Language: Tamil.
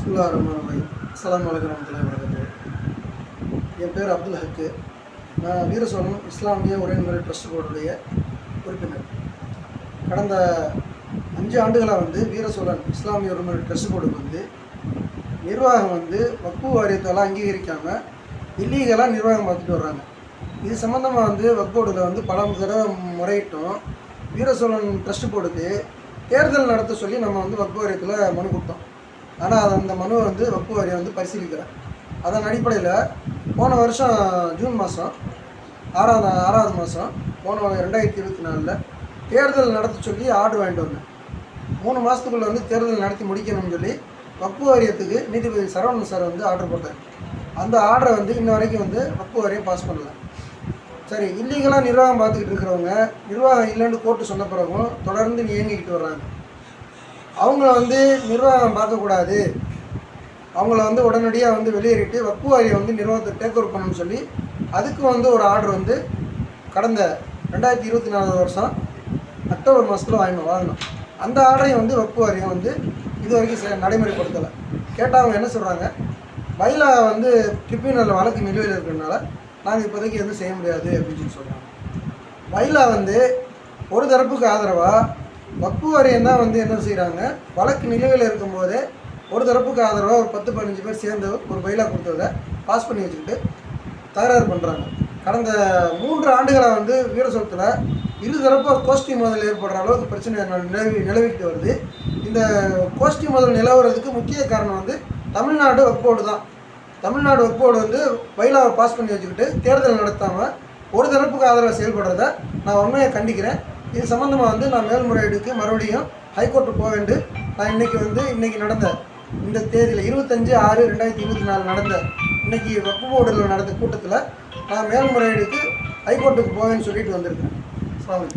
சுல்லா ரஹ்மான் சலாம் அஸ்ஸலாமு அலைக்கும் என் பேர் அப்துல் ஹக்கு. நான் வீரசோழன் இஸ்லாமிய உரைமுறை ட்ரஸ்ட் போர்டுடைய உறுப்பினர். கடந்த அஞ்சு ஆண்டுகளாக வந்து வீரசோழன் இஸ்லாமிய உரிமை ட்ரஸ்ட் போர்டுக்கு வந்து நிர்வாகம் வந்து வக்பு வாரியத்தால் அங்கீகரிக்காமல் இல்லீகலாக நிர்வாகம் பார்த்துட்டு வர்றாங்க. இது சம்மந்தமாக வந்து வக்போர்டில் வந்து பல தடவை முறையிட்டோம் வீரசோழன் ட்ரஸ்ட் போர்டுக்கு தேர்தல் நடத்த சொல்லி நம்ம வந்து வக்பு வாரியத்தில் மனு கொடுத்தோம். ஆனால் அந்த மனுவை வந்து வப்பு வாரியம் வந்து பரிசீலிக்கிறேன் அதன் அடிப்படையில் போன வருஷம் ஜூன் மாதம் ஆறாவது ஆறாவது மாதம் போன ரெண்டாயிரத்தி இருபத்தி நாலில் தேர்தல் நடத்த சொல்லி ஆர்டர் வாங்கிட்டு வந்தேன். மூணு மாதத்துக்குள்ளே வந்து தேர்தல் நடத்தி முடிக்கணும்னு சொல்லி வப்பு வாரியத்துக்கு நீதிபதி சரவணன் சார் வந்து ஆர்டர் போட்டார். அந்த ஆர்டரை வந்து இன்ன வரைக்கும் வந்து வப்பு வாரியம் பாஸ் பண்ணல. சரி இல்லீகலாக நிர்வாகம் பார்த்துக்கிட்டு இருக்கிறவங்க நிர்வாகம் இல்லைன்னு கோர்ட்டு சொன்ன பிறகும் தொடர்ந்து இயங்கிக்கிட்டு வர்றாங்க. அவங்கள வந்து நிர்வாகம் பார்க்கக்கூடாது. அவங்கள வந்து உடனடியாக வந்து வெளியேறிட்டு வக்ஃபு வந்து நிர்வாகத்தை டேக் ஓவர் பண்ணணும்னு சொல்லி அதுக்கு வந்து ஒரு ஆர்டர் வந்து கடந்த ரெண்டாயிரத்தி இருபத்தி நாலாவது வருஷம் அக்டோபர் மாதத்தில் வாங்கினோம் வாங்கினோம். அந்த ஆர்டரையும் வந்து வக்குவாரியம் வந்து இது வரைக்கும் நடைமுறைப்படுத்தலை. கேட்டால் அவங்க என்ன சொல்கிறாங்க மயிலா வந்து ட்ரிபியூனலில் வழக்கு நிலுவையில் இருக்கிறதுனால நாங்கள் இப்போதைக்கு எதுவும் செய்ய முடியாது அப்படின்னு சொல்லி சொல்கிறாங்க மயிலா வந்து ஒரு தரப்புக்கு ஆதரவாக வக்ஃபு வாரியம் தான் வந்து என்ன செய்கிறாங்க வழக்கு நிலுவையில் இருக்கும்போதே ஒரு தரப்புக்கு ஆதரவாக ஒரு பத்து பதினஞ்சு பேர் சேர்ந்து ஒரு பயிலாக கொடுத்ததை பாஸ் பண்ணி வச்சுக்கிட்டு தகராறு பண்ணுறாங்க கடந்த மூன்று ஆண்டுகளாக வந்து வீரசுலத்தில் இரு கோஷ்டி மோதல் ஏற்படுற அளவுக்கு பிரச்சனை நிலவி நிலவிக்கிட்டு வருது. இந்த கோஷ்டி மோதல் நிலவுறதுக்கு முக்கிய காரணம் வந்து தமிழ்நாடு வக்போர்டு தான். தமிழ்நாடு வக்போர்டு வந்து பயிலாவை பாஸ் பண்ணி வச்சுக்கிட்டு தேர்தல் நடத்தாமல் ஒரு தரப்புக்கு ஆதரவாக செயல்படுறத நான் உண்மையை கண்டிக்கிறேன். இது சம்மந்தமாக வந்து நான் மேல்முறையீடுக்கு மறுபடியும் ஹைகோர்ட்டு போக வேண்டும். நான் இன்னைக்கு வந்து இன்னைக்கு நடந்த இந்த தேதியில் இருபத்தஞ்சு ஆறு ரெண்டாயிரத்தி இருபத்தி நாலு நடந்த இன்னைக்கு வக்பு போர்டில் நடந்த கூட்டத்தில் நான் மேல்முறையீடுக்கு ஹைகோர்ட்டுக்கு போவேன்னு சொல்லிட்டு வந்திருக்கேன். அஸ்ஸலாமு